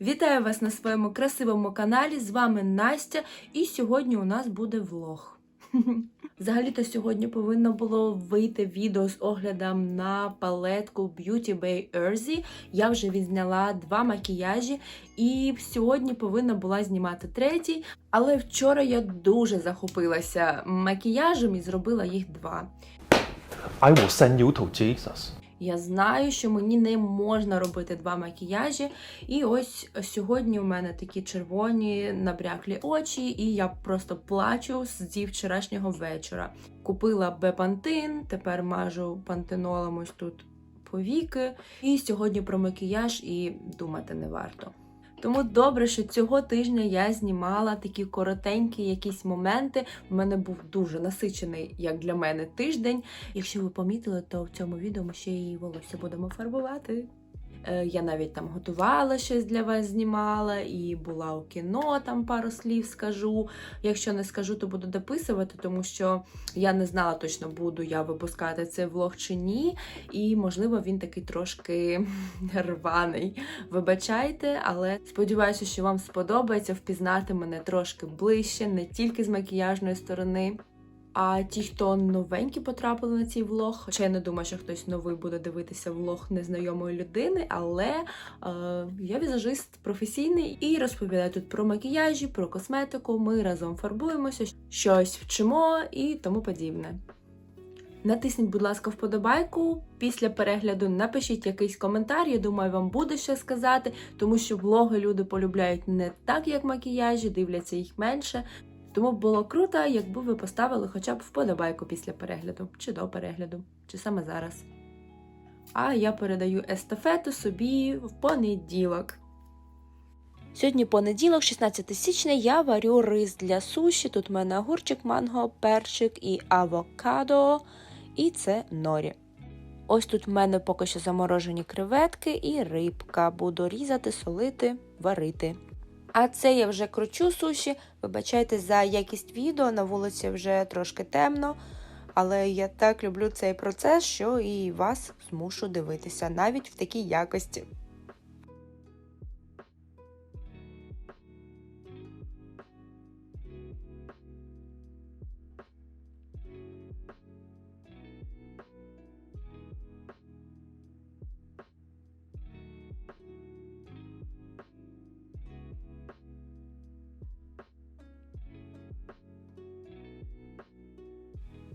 Вітаю вас на своєму красивому каналі. З вами Настя, і сьогодні у нас буде влог. Взагалі-то сьогодні повинно було вийти відео з оглядом на палетку Beauty Bay Earthy. Я вже відзняла два макіяжі, і сьогодні повинна була знімати третій. Але вчора я дуже захопилася макіяжем і зробила їх два. I will send you to Jesus. Я знаю, що мені не можна робити два макіяжі. І ось сьогодні у мене такі червоні набряклі очі, і я просто плачу зі вчорашнього вечора. Купила бепантин, тепер мажу пантенолом ось тут повіки. І сьогодні про макіяж і думати не варто. Тому добре, що цього тижня я знімала такі коротенькі якісь моменти. У мене був дуже насичений, як для мене, тиждень. Якщо ви помітили, то в цьому відео ми ще її волосся будемо фарбувати. Е, Я навіть там готувала щось для вас, знімала, і була у кіно, там пару слів скажу. Якщо не скажу, то буду дописувати, тому що я не знала точно, буду я випускати цей влог чи ні. І, можливо, він такий трошки рваний. Вибачайте, але сподіваюся, що вам сподобається впізнати мене трошки ближче, не тільки з макіяжної сторони. А ті, хто новенькі потрапили на цей влог, хоча я не думаю, що хтось новий буде дивитися влог незнайомої людини, але е, я візажист професійний і розповідаю тут про макіяжі, про косметику. Ми разом фарбуємося, щось вчимо і тому подібне. Натисніть, будь ласка, вподобайку. Після перегляду напишіть якийсь коментар. Я думаю, вам буде що сказати, тому що влоги люди полюбляють не так, як макіяжі, дивляться їх менше. Тому було круто, якби ви поставили хоча б вподобайку після перегляду, чи до перегляду, чи саме зараз. А я передаю естафету собі в понеділок. Сьогодні понеділок, 16 січня, я варю рис для суші. Тут в мене огурчик, манго, перчик і авокадо, і це норі. Ось тут в мене поки що заморожені креветки і рибка. Буду різати, солити, варити. А це я вже кручу суші. Вибачайте за якість відео, на вулиці вже трошки темно. Але я так люблю цей процес, що і вас змушу дивитися навіть в такій якості.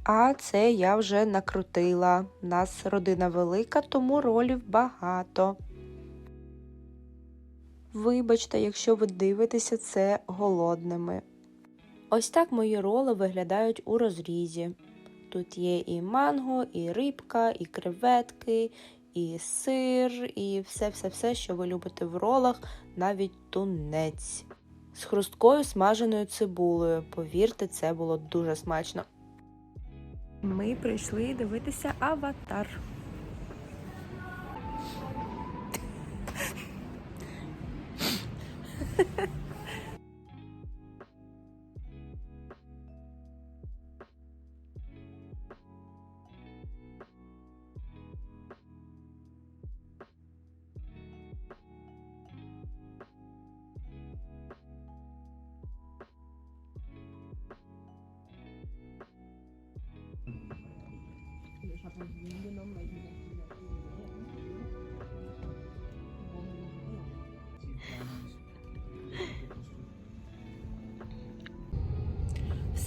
А це я вже накрутила. У нас родина велика, тому ролів багато. Вибачте, якщо ви дивитеся це голодними. Ось так мої роли виглядають у розрізі. Тут є і манго, і рибка, і креветки, і сир, і все-все-все, що ви любите в ролах, навіть тунець. З хрусткою смаженою цибулею. Повірте, це було дуже смачно. Ми прийшли дивитися аватар.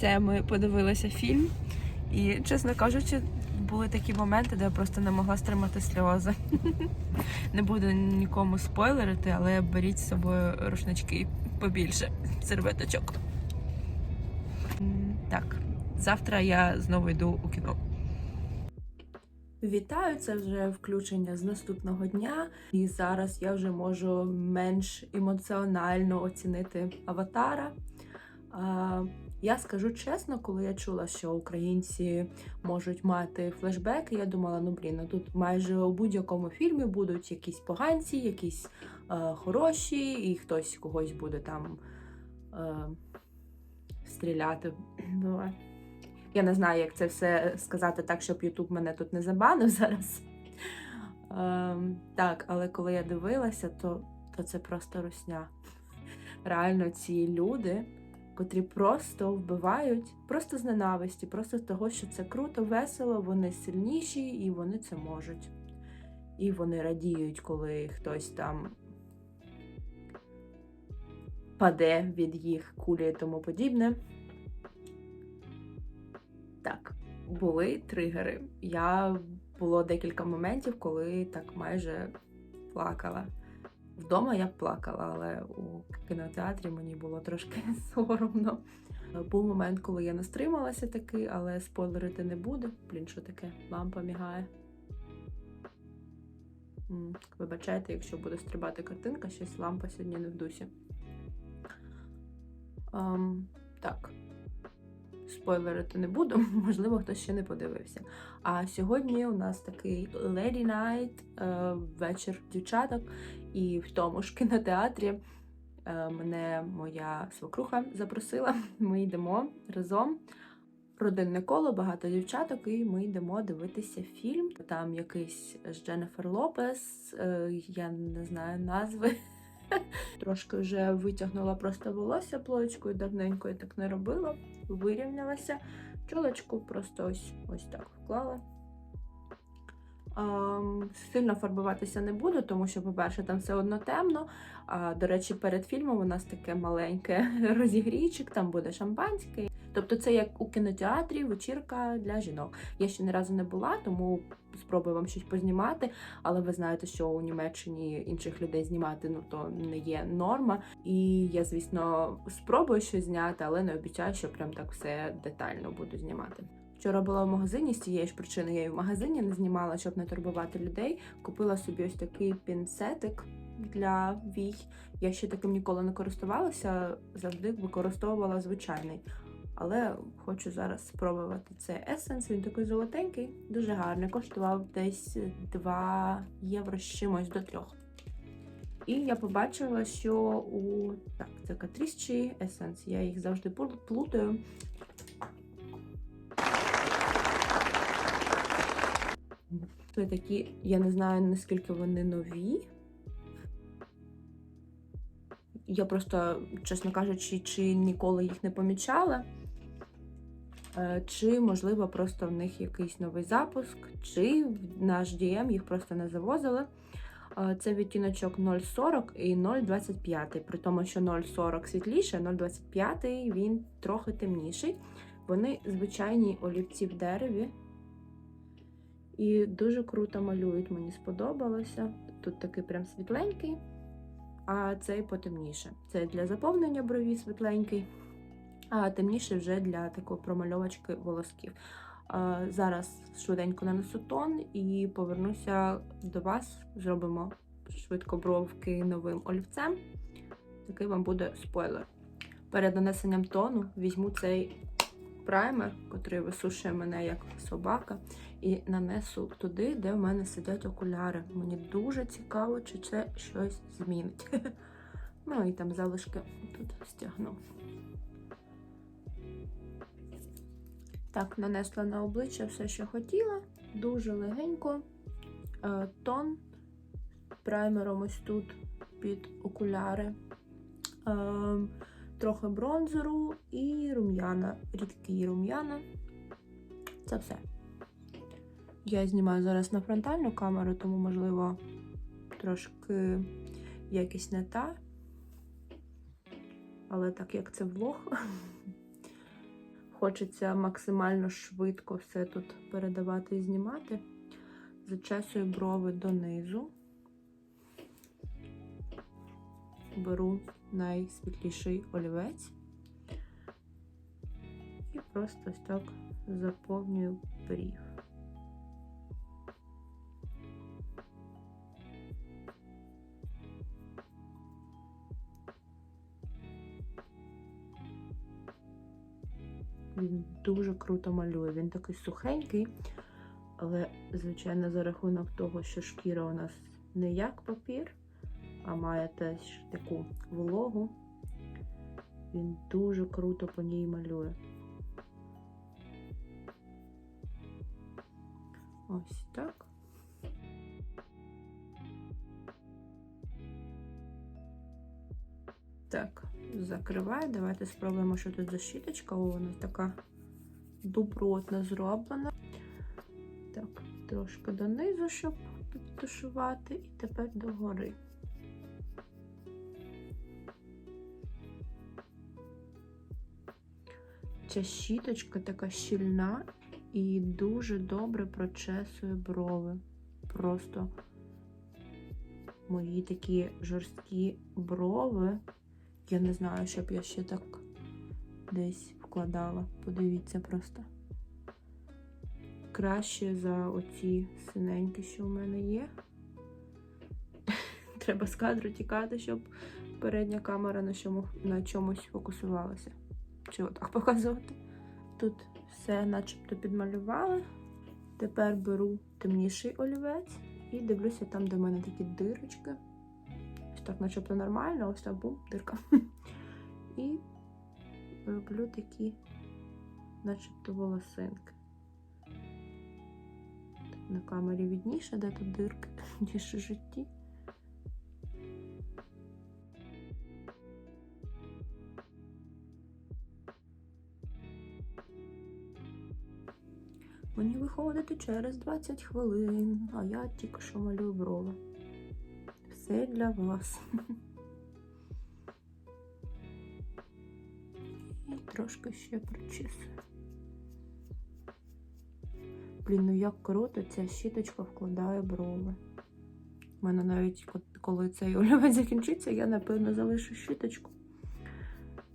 Все, ми подивилися фільм, і, чесно кажучи, були такі моменти, де я просто не могла стримати сльози. Не буду нікому спойлерити, але беріть з собою рушнички побільше, серветочок. Так, завтра я знову йду у кіно. Вітаю, це вже включення з наступного дня, і зараз я вже можу менш емоціонально оцінити аватара. Я скажу чесно, коли я чула, що українці можуть мати флешбеки, я думала, ну блін, ну тут майже у будь-якому фільмі будуть якісь поганці, якісь е, хороші, і хтось когось буде там е, стріляти. Ну, я не знаю, як це все сказати так, щоб Ютуб мене тут не забанив зараз. Ем, так, але коли я дивилася, то то це просто русня. Реально, ці люди, котрі просто вбивають, просто з ненависті, просто з того, що це круто, весело, вони сильніші і вони це можуть. І вони радіють, коли хтось там паде від їх кулі і тому подібне. Так, були тригери. Я було декілька моментів, коли так майже плакала. Вдома я плакала, але у кінотеатрі мені було трошки соромно. Був момент, коли я не стрималася таки, але спойлерити не буду. Блін, що таке? Лампа мігає. Вибачайте, якщо буде стрибати картинка, щось лампа сьогодні не в дусі. Ам, так. Спойлерити не буду, можливо, хтось ще не подивився. А сьогодні у нас такий Lady Night, е, вечір дівчаток, і в тому ж кінотеатрі е, мене моя свекруха запросила. Ми йдемо разом. Родинне коло, багато дівчаток, і ми йдемо дивитися фільм. Там якийсь з Дженніфер Лопес, е, я не знаю назви. Трошки вже витягнула просто волосся плоєчкою, давненько я так не робила, вирівнялася. Чолочку просто ось ось так вклала. Ам, Сильно фарбуватися не буду, тому що, по-перше, там все одно темно. А, до речі, перед фільмом у нас таке маленьке розігрійчик, там буде шампанське. Тобто це як у кінотеатрі вечірка для жінок. Я ще ні разу не була, тому спробую вам щось познімати. Але ви знаєте, що у Німеччині інших людей знімати ну то не є норма. І я, звісно, спробую щось зняти, але не обіцяю, що прям так все детально буду знімати. Вчора була в магазині з цієї ж причини. Я і в магазині не знімала, щоб не турбувати людей. Купила собі ось такий пінцетик для вій. Я ще таким ніколи не користувалася, завжди використовувала звичайний. Але хочу зараз спробувати цей есенс. Він такий золотенький, дуже гарний. Коштував десь 2 євро з чимось до 3. І я побачила, що у так, це Катрісчі есенс. Я їх завжди плутаю. Це такі, я не знаю наскільки вони нові. Я просто, чесно кажучи, чи ніколи їх не помічала. Е, Чи, можливо, просто в них якийсь новий запуск, чи в наш DM їх просто не завозили. Е, Це відтіночок 0,40 і 0,25. При тому, що 0,40 світліше, 0,25 він трохи темніший. Вони звичайні олівці в дереві. І дуже круто малюють, мені сподобалося. Тут такий прям світленький, а цей потемніше. Це для заповнення брові світленький, а темніше вже для такої промальовочки волосків. Зараз швиденько нанесу тон і повернуся до вас. Зробимо швидко бровки новим олівцем. Такий вам буде спойлер. Перед нанесенням тону візьму цей праймер, який висушує мене як собака, і нанесу туди, де в мене сидять окуляри. Мені дуже цікаво, чи це щось змінить. Ну і там залишки тут стягну. Так, нанесла на обличчя все, що хотіла. Дуже легенько. Е, Тон праймером ось тут під окуляри. Е, Трохи бронзеру і рум'яна, рідкі рум'яна. Це все. Я знімаю зараз на фронтальну камеру, тому, можливо, трошки якість не та. Але так як це влог, хочеться максимально швидко все тут передавати і знімати. Зачесую брови донизу. Беру найсвітліший олівець і просто ось так заповнюю брів. Він дуже круто малює. Він такий сухенький, але, звичайно, за рахунок того, що шкіра у нас не як папір, а має теж таку вологу. Він дуже круто по ній малює. Ось так. Так, закриваю. Давайте спробуємо, що тут за щіточка. О, вона така добротно зроблена. Так, трошки донизу, щоб підтушувати, і тепер догори. Ця щіточка така щільна і дуже добре прочесує брови. Просто мої такі жорсткі брови. Я не знаю, щоб я ще так десь вкладала. Подивіться просто. Краще за оці синенькі, що у мене є. Треба з кадру тікати, щоб передня камера на, чому, на чомусь фокусувалася. Чи отак показувати? Тут все начебто підмалювали. Тепер беру темніший олівець і дивлюся там, де в мене такі дирочки. Ось так, начебто нормально, ось так бум, дирка. І роблю такі, начебто, волосинки. На камері відніше, де тут дирки, ніж у житті. Мені виходити через 20 хвилин, а я тільки що малюю брови. Все для вас. І трошки ще причісую. Блін, ну як круто ця щіточка вкладає брови. У мене навіть коли цей олівець закінчиться, я напевно залишу щіточку.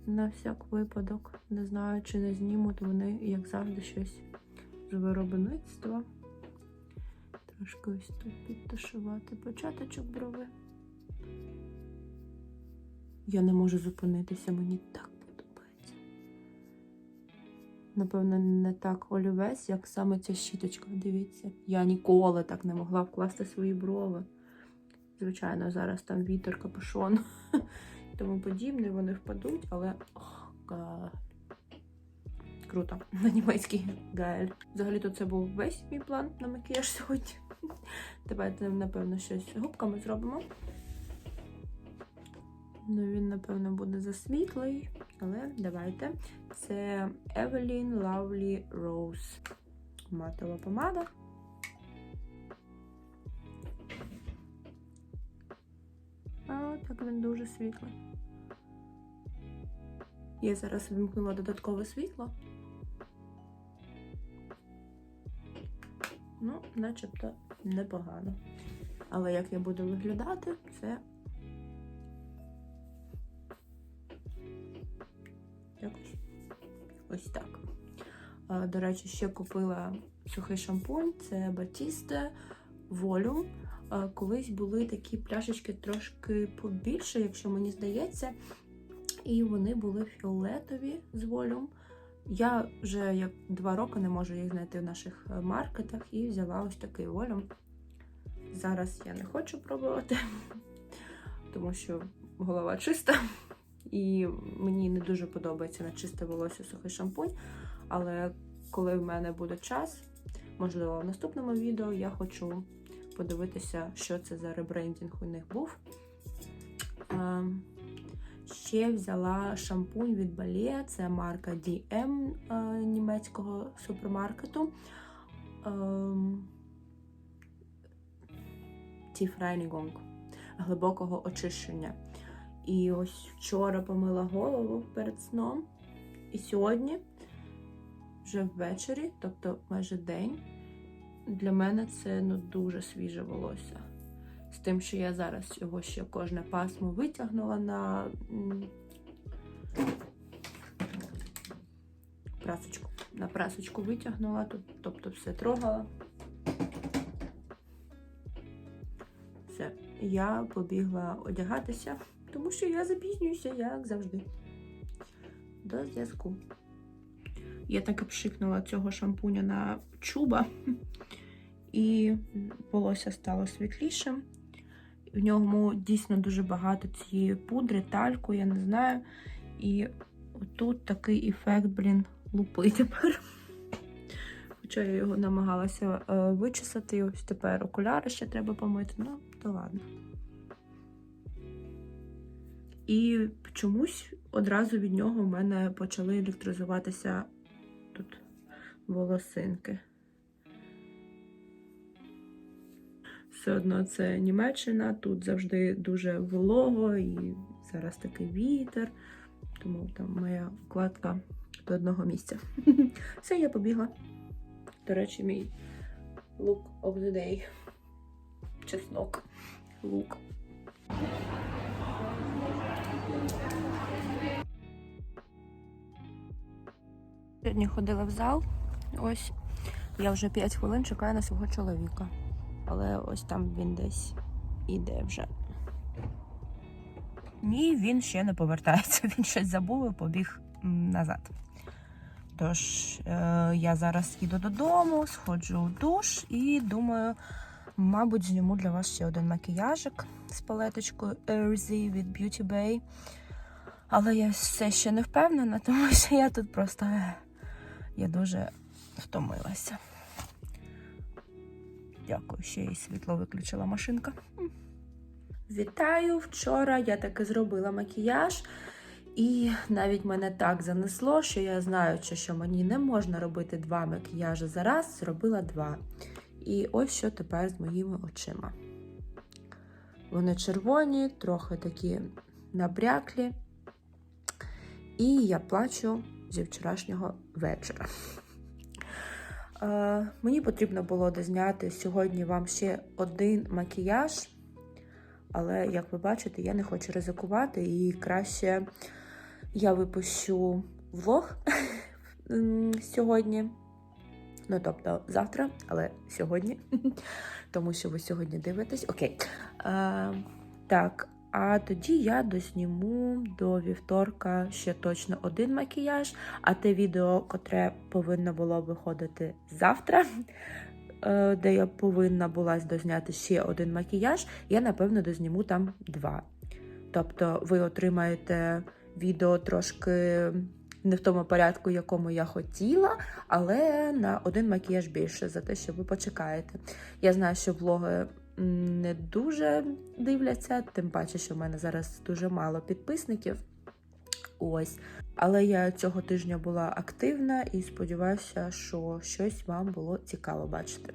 На всяк випадок. Не знаю, чи не знімуть вони, як завжди, щось з виробництва. Трошки ось тут підташувати початочок брови. Я не можу зупинитися, мені так подобається. Напевно, не так олівець, як саме ця щіточка. Дивіться, я ніколи так не могла вкласти свої брови. Звичайно, зараз там вітер, капюшон і тому подібне, вони впадуть, але ох, га- круто. На німецький гаель. Взагалі-то це був весь мій план на макіяж сьогодні. Давайте, напевно, щось губками зробимо. Ну, він, напевно, буде засвітлий, але давайте. Це Evelyn Lovely Rose. Матова помада. А, так він дуже світлий. Я зараз вимкнула додаткове світло. Ну, начебто непогано. Але як я буду виглядати, це якось ось так. До речі, ще купила сухий шампунь, це Volume. А, Колись були такі пляшечки трошки побільше, якщо мені здається. І вони були фіолетові з Volume. Я вже як два роки не можу їх знайти в наших е, маркетах і взяла ось такий Volume. Зараз я не хочу пробувати, тому що голова чиста. І мені не дуже подобається на чисте волосся сухий шампунь. Але коли в мене буде час, можливо, в наступному відео я хочу подивитися, що це за ребрендінг у них був. А, Ще взяла шампунь від Бале, це марка DM а, німецького супермаркету. Ем, Tiefreinigung глибокого очищення. І ось вчора помила голову перед сном. І сьогодні, вже ввечері, тобто майже день, для мене це ну, дуже свіже волосся. З тим, що я зараз його ще кожне пасмо витягнула на прасочку. На прасочку витягнула, тобто все трогала. Все, я побігла одягатися, тому що я запізнююся, як завжди. До зв'язку. Я так і пшикнула цього шампуня на чуба, і волосся стало світлішим. В ньому дійсно дуже багато цієї пудри, тальку, я не знаю. І тут такий ефект, блін, лупи тепер. Хоча я його намагалася е, вичесати, ось тепер окуляри ще треба помити, ну, то ладно. І чомусь одразу від нього в мене почали електризуватися тут волосинки. Все одно це Німеччина, тут завжди дуже волого і зараз такий вітер, тому там моя вкладка до одного місця. Все, я побігла. До речі, мій look of the day. Чеснок. Лук. Сьогодні ходила в зал. Ось я вже 5 хвилин чекаю на свого чоловіка. Але ось там він десь іде вже. Ні, він ще не повертається. Він щось забув і побіг назад. Тож е, я зараз їду додому, сходжу в душ і думаю, мабуть, зніму для вас ще один макіяжик з палеточкою Ersy від Beauty Bay. Але я все ще не впевнена, тому що я тут просто я дуже втомилася. Дякую, ще й світло виключила машинка. Вітаю! Вчора я таки зробила макіяж, і навіть мене так занесло, що я знаючи, що мені не можна робити два макіяжі за раз, зробила два. І ось що тепер з моїми очима. Вони червоні, трохи такі набряклі. І я плачу зі вчорашнього вечора. Е, мені потрібно було дозняти сьогодні вам ще один макіяж, але, як ви бачите, я не хочу ризикувати, і краще я випущу влог сьогодні. Ну, тобто завтра, але сьогодні, тому що ви сьогодні дивитесь. Окей. Е, так, а тоді я досніму до вівторка ще точно один макіяж, а те відео, котре повинно було виходити завтра, е, де я повинна була дозняти ще один макіяж, я напевно дозніму там два. Тобто ви отримаєте відео трошки не в тому порядку, якому я хотіла, але на один макіяж більше за те, що ви почекаєте. Я знаю, що влоги не дуже дивляться, тим паче, що в мене зараз дуже мало підписників. Ось. Але я цього тижня була активна і сподіваюся, що щось вам було цікаво бачити.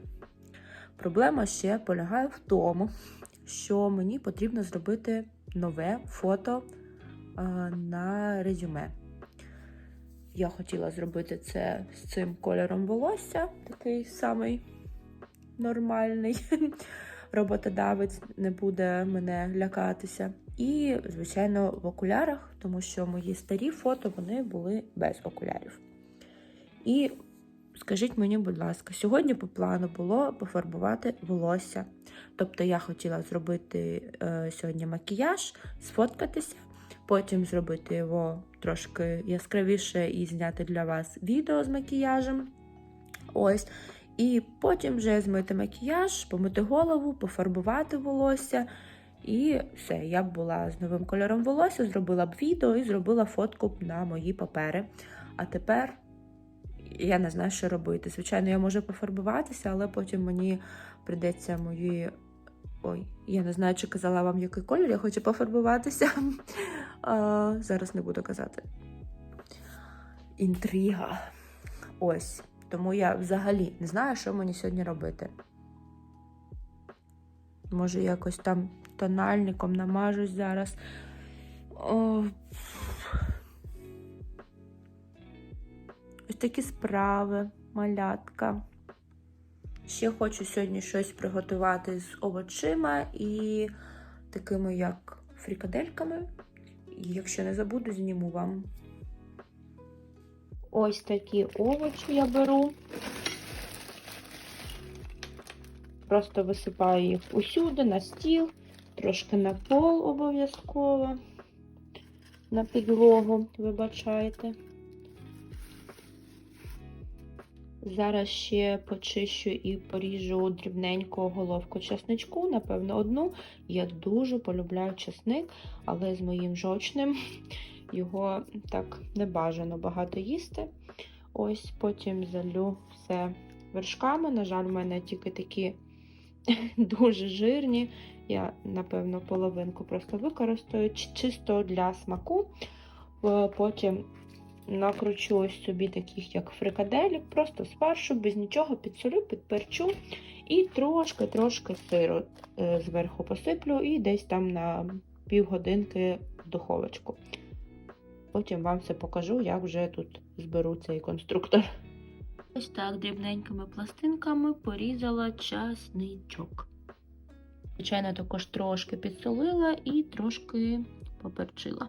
Проблема ще полягає в тому, що мені потрібно зробити нове фото на резюме. Я хотіла зробити це з цим кольором волосся, такий самий нормальний. Роботодавець не буде мене лякатися. І, звичайно, в окулярах, тому що мої старі фото вони були без окулярів. І скажіть мені, будь ласка, сьогодні по плану було пофарбувати волосся. Тобто я хотіла зробити е, сьогодні макіяж, сфоткатися, потім зробити його трошки яскравіше і зняти для вас відео з макіяжем. Ось. І потім вже змити макіяж, помити голову, пофарбувати волосся. І все, я б була з новим кольором волосся, зробила б відео і зробила фотку на мої папери. А тепер я не знаю, що робити. Звичайно, я можу пофарбуватися, але потім мені прийдеться мої. Ой, я не знаю, чи казала вам, який колір, я хочу пофарбуватися. Зараз не буду казати. Інтрига. Ось. Тому я взагалі не знаю, що мені сьогодні робити. Може, якось там тональником намажусь зараз. О, ось такі справи, малятка. Ще хочу сьогодні щось приготувати з овочима і такими, як фрікадельками. Якщо не забуду, зніму вам. Ось такі овочі я беру. Просто висипаю їх усюди, на стіл, трошки на пол обов'язково, на підлогу, вибачайте. Зараз ще почищу і поріжу дрібненько головку чесничку, напевно, одну. Я дуже полюбляю чесник, але з моїм жовчним його так не бажано багато їсти. Ось потім залю все вершками. На жаль, в мене тільки такі дуже жирні, Я, напевно, половинку просто використаю чисто для смаку. Е, Потім накручу ось собі таких, як фрикаделік, просто з без нічого підсолю, підперчу і трошки-трошки сиру е, зверху посиплю і десь там на півгодинки в духовочку. Потім вам все покажу, як вже тут зберу цей конструктор. Ось так дрібненькими пластинками порізала часничок. Звичайно, також трошки підсолила і трошки поперчила.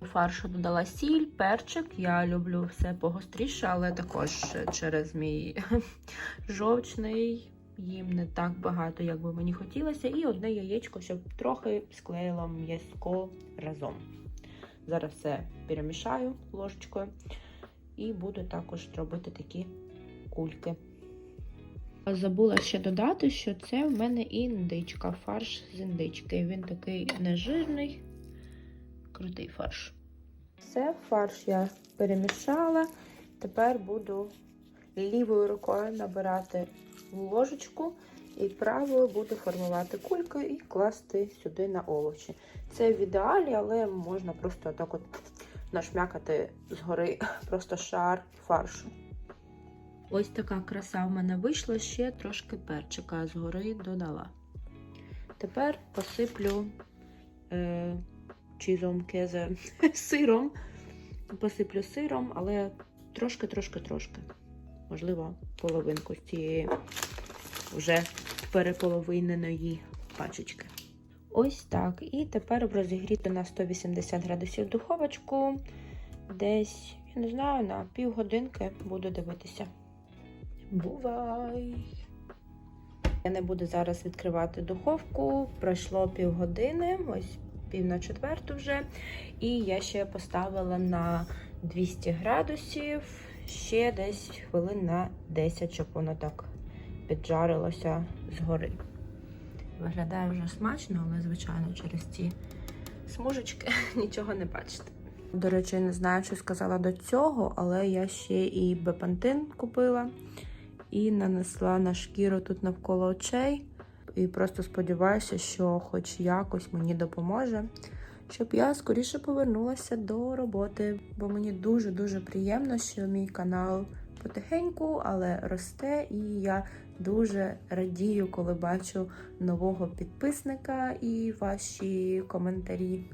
У фаршу додала сіль, перчик. Я люблю все погостріше, але також через мій жовчний їм не так багато, як би мені хотілося. І одне яєчко, щоб трохи склеїла м'язко разом. Зараз все перемішаю ложечкою і буду також робити такі кульки. Забула ще додати, що це в мене індичка, фарш з індички. Він такий нежирний, крутий фарш. Все, фарш я перемішала. Тепер буду лівою рукою набирати в ложечку і правою буду формувати кульки і класти сюди на овочі. Це в ідеалі, але можна просто так от нашмякати згори просто шар фаршу. Ось така краса в мене вийшла, ще трошки перчика згори додала. Тепер посиплю е, чізом кезе сиром. Посиплю сиром, але трошки-трошки-трошки. Можливо, половинку цієї вже переполовиненої пачечки. Ось так. І тепер розігріти на 180 градусів духовочку. Десь, я не знаю, на півгодинки буду дивитися. Бувай! Я не буду зараз відкривати духовку. Пройшло півгодини, ось пів на четверту вже. І я ще поставила на 200 градусів ще десь хвилин на 10, щоб воно так піджарилося згори. Виглядає вже смачно, але, звичайно, через ці смужечки нічого не бачите. До речі, не знаю, що сказала до цього, але я ще і бепантин купила і нанесла на шкіру тут навколо очей. І просто сподіваюся, що хоч якось мені допоможе, щоб я скоріше повернулася до роботи. Бо мені дуже-дуже приємно, що мій канал потихеньку, але росте, і я дуже радію, коли бачу нового підписника і ваші коментарі.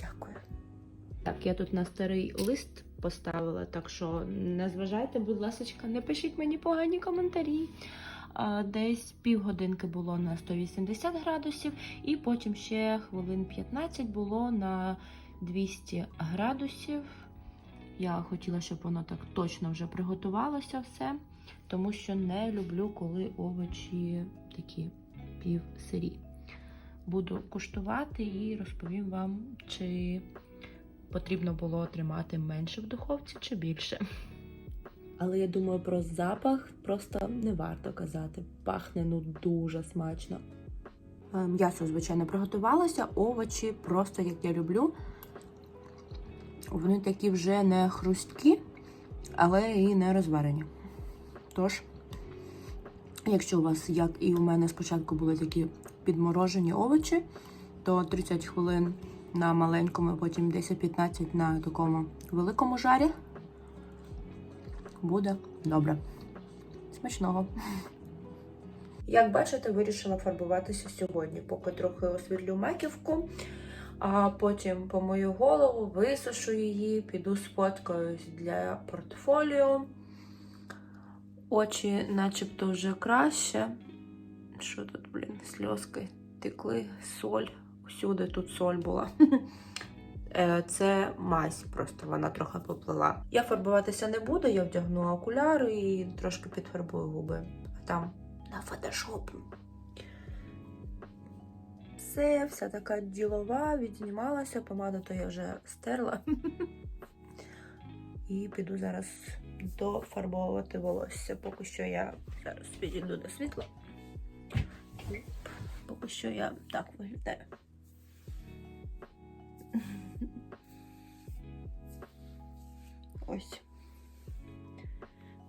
Дякую. Так, я тут на старий лист поставила, так що не зважайте, будь ласка, не пишіть мені погані коментарі. Десь півгодинки було на 180 градусів, і потім ще хвилин 15 було на 200 градусів. Я хотіла, щоб воно так точно вже приготувалося все, тому що не люблю, коли овочі такі півсирі. Буду куштувати і розповім вам, чи потрібно було тримати менше в духовці чи більше. Але я думаю, про запах просто не варто казати. Пахне ну дуже смачно. Е, М'ясо, звичайно, приготувалося, овочі просто як я люблю. Вони такі вже не хрусткі, але і не розварені. Тож, якщо у вас, як і у мене спочатку були такі підморожені овочі, то 30 хвилин на маленькому, потім 10-15 на такому великому жарі. Буде добре. Смачного. Як бачите, вирішила фарбуватися сьогодні, поки трохи освітлю маківку, а потім помию голову, висушу її, піду сфоткаюсь для портфоліо. Очі начебто вже краще. Що тут, блін, сльозки текли, соль. Усюди тут соль була. Е, Це мазь, просто вона трохи поплила. Я фарбуватися не буду, я вдягну окуляри і трошки підфарбую губи. А там на фотошоп. Все, вся така ділова, відзнімалася, помаду то я вже стерла. І піду зараз дофарбовувати волосся. Поки що я зараз підійду до світла. Поки що я так виглядаю. Ось.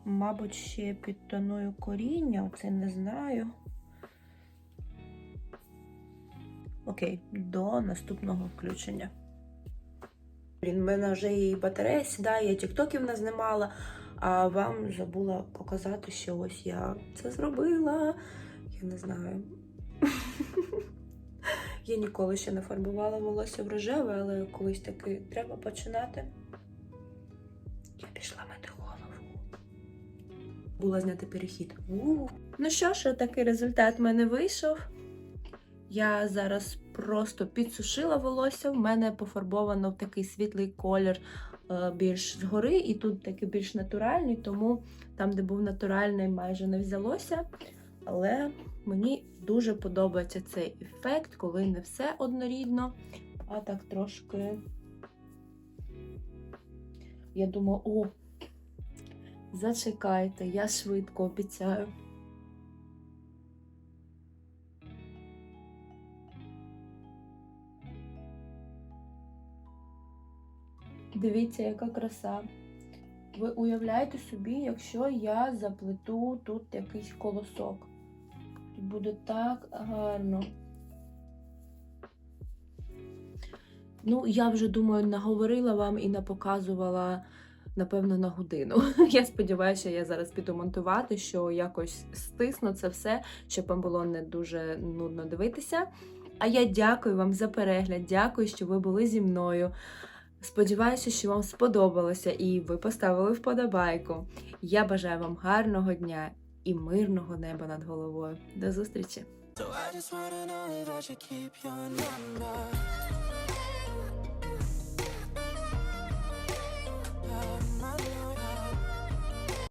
Мабуть, ще під тоною коріння, оце не знаю. Окей, до наступного включення. Блін, в мене вже і батарея сідає, я тіктоків не знімала, а вам забула показати, що ось я це зробила. Я не знаю. Я ніколи ще не фарбувала волосся в рожеве, але колись таки треба починати. Я пішла мити голову. Була зняти перехід. У. Ну що ж, такий результат в мене вийшов. Я зараз просто підсушила волосся. В мене пофарбовано в такий світлий колір більш згори, і тут такий більш натуральний, тому там, де був натуральний, майже не взялося. Але мені дуже подобається цей ефект, коли не все однорідно, а так трошки. Я думаю, о, зачекайте, я швидко обіцяю. Дивіться, яка краса. Ви уявляєте собі, якщо я заплету тут якийсь колосок. Буде так гарно. Ну, я вже думаю, наговорила вам і напоказувала, напевно, на годину. Я сподіваюся, я зараз піду монтувати, що якось стисну це все, щоб вам було не дуже нудно дивитися. А я дякую вам за перегляд, дякую, що ви були зі мною. Сподіваюся, що вам сподобалося і ви поставили вподобайку. Я бажаю вам гарного дня і мирного неба над головою. До зустрічі!